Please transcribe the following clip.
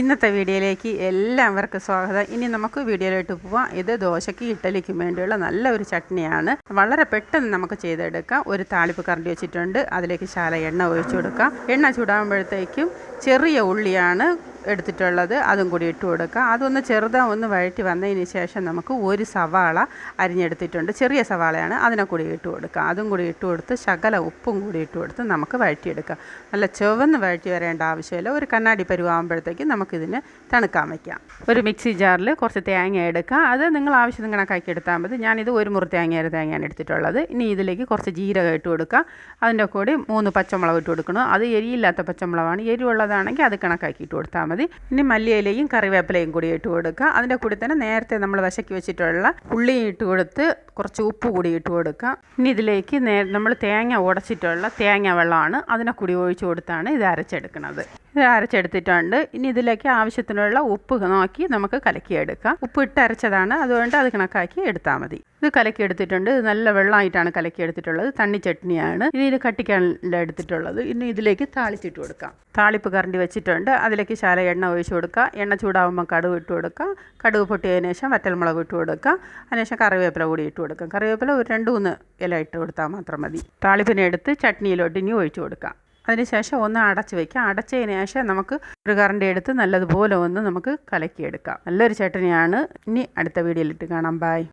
ഇന്നത്തെ വീഡിയോയിലേക്ക് എല്ലാവർക്കും സ്വാഗതം. ഇനി നമുക്ക് വീഡിയോയിലോട്ട് പോവാം. ഇത് ദോശയ്ക്ക് ഇഡ്ഡലിക്കും വേണ്ടിയുള്ള നല്ല ഒരു ചട്നിയാണ്. വളരെ പെട്ടെന്ന് നമുക്ക് ചെയ്തെടുക്കാം. ഒരു താളിപ്പ് കറണ്ടി വെച്ചിട്ടുണ്ട്. അതിലേക്ക് ശാല എണ്ണ ഒഴിച്ചു കൊടുക്കാം. എണ്ണ ചൂടാകുമ്പോഴത്തേക്കും ചെറിയ ഉള്ളിയാണ് എടുത്തിട്ടുള്ളത് അതും കൂടി ഇട്ട് കൊടുക്കുക. അതൊന്ന് ചെറുതാ ഒന്ന് വഴറ്റി വന്നതിന് ശേഷം നമുക്ക് ഒരു സവാള അരിഞ്ഞെടുത്തിട്ടുണ്ട്. ചെറിയ സവാളയാണ് അതിനെ കൂടി ഇട്ട് കൊടുക്കുക. അതും കൂടി ഇട്ട് കൊടുത്ത് ശകല ഉപ്പും കൂടി ഇട്ട് കൊടുത്ത് നമുക്ക് വഴറ്റിയെടുക്കുക നല്ല ചുവന്ന് വഴറ്റി വരേണ്ട ആവശ്യമില്ല. ഒരു കണ്ണാടി പരുവാകുമ്പോഴത്തേക്കും നമുക്കിതിന് തണുക്കാൻ വയ്ക്കാം. ഒരു മിക്സി ജാറിൽ കുറച്ച് തേങ്ങ എടുക്കുക. അത് നിങ്ങൾ ആവശ്യത്തിന് കണക്കാക്കി എടുത്താൽ മതി. ഞാനിത് ഒരു മുറി തേങ്ങ തേങ്ങയാണ് എടുത്തിട്ടുള്ളത്. ഇനി ഇതിലേക്ക് കുറച്ച് ജീരകം ഇട്ട് കൊടുക്കുക. അതിന്റെ കൂടെ മൂന്ന് പച്ചമുളക് ഇട്ട് കൊടുക്കണം. അത് എരിയില്ലാത്ത പച്ചമുളകാണ്. എരിവുള്ളതാണെങ്കിൽ അത് കണക്കാക്കി ഇട്ട് കൊടുത്താൽ ഇനി മല്ലിയിലയും കറിവേപ്പിലയും കൂടി ഇട്ട് കൊടുക്കുക. അതിന്റെ കൂടി തന്നെ നേരത്തെ നമ്മൾ വശക്കി വെച്ചിട്ടുള്ള ഉള്ളിയും ഇട്ട് കൊടുത്ത് കുറച്ച് ഉപ്പ് കൂടി ഇട്ട് കൊടുക്കുക. ഇനി ഇതിലേക്ക് നമ്മൾ തേങ്ങ ഉടച്ചിട്ടുള്ള തേങ്ങ വെള്ളമാണ് അതിനെ കൂടി ഒഴിച്ച് കൊടുത്താണ് ഇത് അരച്ചെടുക്കുന്നത്. ഇത് അരച്ചെടുത്തിട്ടുണ്ട്. ഇനി ഇതിലേക്ക് ആവശ്യത്തിനുള്ള ഉപ്പ് നോക്കി നമുക്ക് കലക്കിയെടുക്കാം. ഉപ്പ് ഇട്ട് അരച്ചതാണ്. അതുകൊണ്ട് അത് കണക്കാക്കി എടുത്താൽ മതി. ഇത് കലക്കി എടുത്തിട്ടുണ്ട് ഇത് നല്ല വെള്ളമായിട്ടാണ് കലക്കി എടുത്തിട്ടുള്ളത് തണ്ണി ചട്നിയാണ്. ഇനി ഇത് കട്ടിക്കാനല്ല എടുത്തിട്ടുള്ളത്. ഇനി ഇതിലേക്ക് താളിച്ചിട്ട് കൊടുക്കാം. താളിപ്പ് കറണ്ടി വെച്ചിട്ടുണ്ട്. അതിലേക്ക് ശാല എണ്ണ ഒഴിച്ച് കൊടുക്കുക എണ്ണ ചൂടാവുമ്പോൾ കടുവ് ഇട്ട് കൊടുക്കുക കടുവ് പൊട്ടിയതിന് ശേഷം വറ്റൽമുളക് ഇട്ട് കൊടുക്കുക അതിനുശേഷം കറിവേപ്പില കൂടി ഇട്ട് കൊടുക്കാം. കറിവേപ്പില ഒരു രണ്ട് മൂന്ന് ഇല ഇട്ട് കൊടുത്താൽ മാത്രം മതി. താളിപ്പിനെ എടുത്ത് ചട്നിയിലോട്ട് ഇനി ഒഴിച്ചു കൊടുക്കാം. അതിനുശേഷം ഒന്ന് അടച്ച് വയ്ക്കുക അടച്ചതിന് ശേഷം നമുക്ക് ഒരു കറണ്ട് എടുത്ത് നല്ലതുപോലെ ഒന്ന് നമുക്ക് കലക്കിയെടുക്കാം. നല്ലൊരു ചട്നിയാണ്. ഇനി അടുത്ത വീഡിയോയിലിട്ട് കാണാം. ബായ്